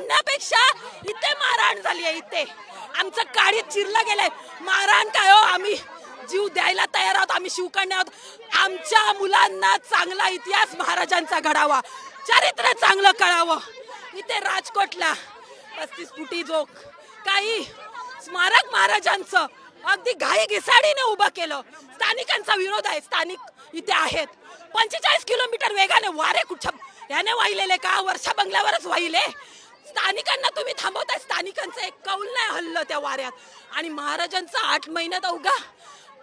म्हणण्यापेक्षा इथे मारहाण झाली आहे इथे. आमचं काळीत चिरलं गेलंय. मारहाण काय हो? आम्ही जीव द्यायला तयार आहोत आम्ही शिवकन्या आहोत. आमच्या मुलांना चांगला इतिहास महाराजांचा घडावा चरित्र चांगलं कळावं. इथे राजकोटला पस्तीस फुटी जोक. काही स्मारक महाराजांचं अगदी घाई घिसाडीने उभं केलं. स्थानिकांचा विरोध आहे स्थानिक इथे आहेत. पंचेचाळीस किलोमीटर वेगाने वारे कुठं याने वाहिलेले का? वर्षा बंगल्यावरच वाहिले. स्थानिकांना तुम्ही थांबवताय. स्थानिकांचं एक कौल नाही हल्लं त्या वाऱ्यात. आणि महाराजांचा आठ महिन्यात अवघा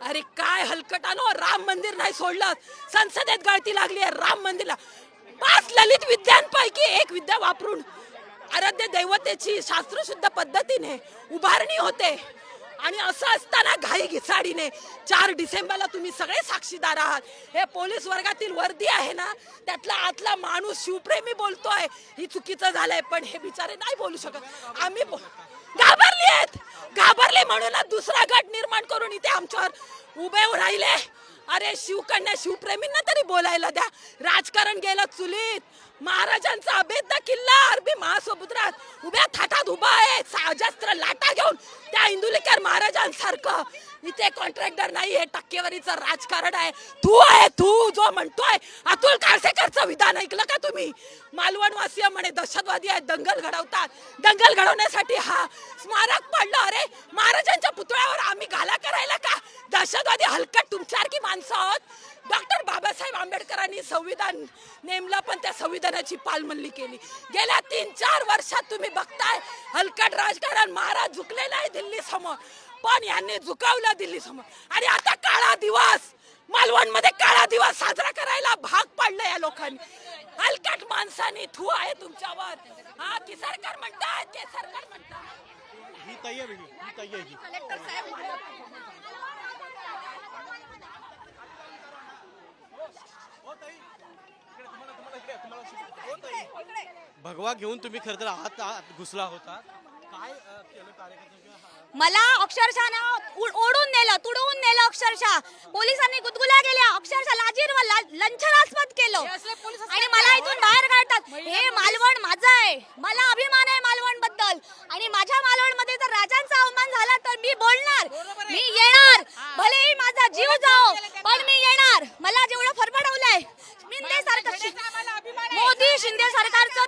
अरे काय हलकटानो राम मंदिर नाही सोडलं. संसदेत गळती लागली आहे राम मंदिरला. पाच ललित विद्यांपैकी एक विद्या वापरून आराध्य दैवतेची शास्त्रशुद्ध पद्धतीने उभारणी होते. आणि असं असताना घाई घिसाडीने चार डिसेंबरला तुम्ही सगळे साक्षीदार आहात. हे पोलीस वर्गातील वर्दी आहे ना त्यातला आतला माणूस शिवप्रेमी बोलतोय. ही चुकीचं झालंय पण हे बिचारे नाही बोलू शकत. आम्ही घाबरली आहेत. घाबरले म्हणूनच दुसरा गट निर्माण करून इथे आमच्यावर उभे राहिले. अरे शिवकन्या शिवप्रेमींना तरी बोलायला द्या. राजकारण गेलं चुलीत. महाराजांचा अभेद्य किल्ला अरबी महासमुद्रात. उभ्या थाटात उभा आहे. साजस्त्र लाटा घेऊन इंदुलीकर महाराजांसारखं. इथे कॉन्ट्रॅक्टर नाही हे टक्केवारीचं राजकारण आहे. तू आहे तू जो म्हणतोय अतुल काळसेकरचं विधान ऐकलं का तुम्ही? मालवणवासीय म्हणे दहशतवादी आहेत दंगल घडवतात. दंगल घडवण्यासाठी हा स्मारक पडलं. अरे महाराजांच्या पुतळ्यावर आम्ही घाला करायला का? दहशतवादी हलकट तुमच्यासारखी माणसं आहोत. डॉक्टर बाबासाहेब आंबेडकरांनी संविधान नेमलं पण त्या संविधानाची पालमल्ली केली. गेल्या तीन चार वर्षात तुम्ही बघताय हलकट राजकारण महाराज झुकलेला आहे दिल्ली समोर पण यांनी झुकावलं दिल्ली समोर. आणि आता काळा दिवस मालवणमध्ये काळा दिवस साजरा करायला भाग पडलं या लोकांनी. हलकट माणसानी थू आहे तुमच्यावर. हा की सरकार म्हणतात ते सरकार म्हणतात. ही वेगळी ही ताई आहे ही भगवा घेऊन तुम्ही खरं तर आत आत घुसला होता. काय अ, केलं कार्यकर्त्यांनी मला अक्षरशः ना उ- ओढून नेलं तुडवून नेलं अक्षरशः. पोलिसांनी गुदगुल्या गेल्या अक्षरशः लाजीर व ला- लंछनास्पद केलं. आणि मला इथून बाहेर काढतात. हे मालवण माझं आहे. मला अभिमान आहे मालवणबद्दल आणि माझ्या मालवणमध्ये जर राजांचा अवमान झाला तर मी बोलणार. मी येणार. भलेही माझा जीव जाओ पण मी येणार. मला जेवढं